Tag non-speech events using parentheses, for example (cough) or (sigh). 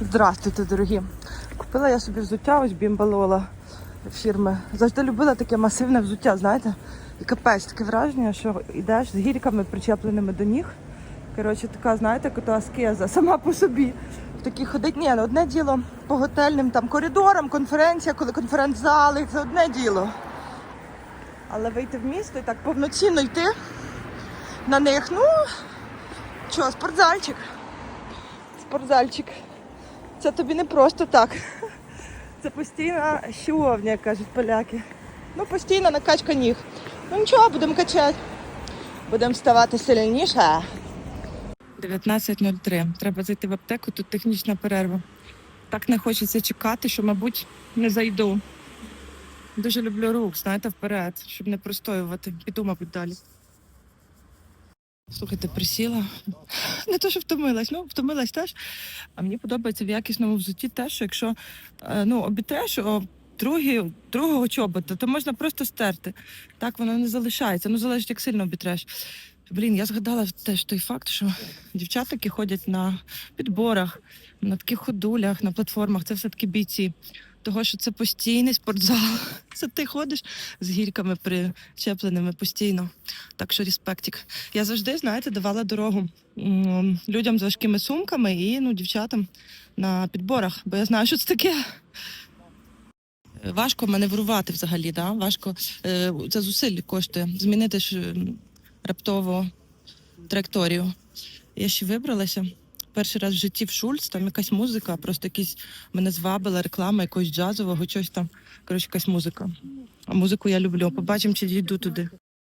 Здравствуйте, дорогі. Купила я собі взуття, ось бімбалола фірми. Завжди любила таке масивне взуття, знаєте? І капець, таке враження, що йдеш з гірками причепленими до ніг. Коротше, така, знаєте, кота аскеза сама по собі. Такі ходить. Ні, ну одне діло по готельним там коридорам, конференція, коли конференц-зали, це одне діло. Але вийти в місто і так повноцінно йти на них, ну, що, спортзальчик. Спортзальчик. Це тобі не просто так. Це постійна щовня, кажуть поляки. Ну, постійна накачка ніг. Ну нічого, будемо качати. Будемо ставати сильніше. 19.03. Треба зайти в аптеку, тут технічна перерва. Так не хочеться чекати, що, мабуть, не зайду. Дуже люблю рух, знаєте, вперед, щоб не простоювати. Піду, мабуть, далі. Слухайте, присіла. Не то, що втомилась, ну втомилась теж. А мені подобається в якісному взутті те, що якщо е, ну, обітреш другі, другого чобота, то можна просто стерти. Так воно не залишається. Ну, залежить, як сильно обітреш. Блін, я згадала теж той факт, що дівчата, які ходять на підборах, на таких ходулях, на платформах, це все-таки бійці. Того, що це постійний спортзал. (laughs) Це ти ходиш з гірками причепленими постійно. Так що респектик. Я завжди, знаєте, давала дорогу людям з важкими сумками і ну, дівчатам на підборах, бо я знаю, що це таке. Важко маневрувати взагалі, да? важко е, це зусиль коштує. Змінити ж раптово траєкторію. Я ще вибралася. Перший раз в житті в Шульц, там якась музика, просто якісь мене звабила реклама якогось джазового, щось там. Коротше, якась музика. А музику я люблю. Побачимо, чи дійду туди.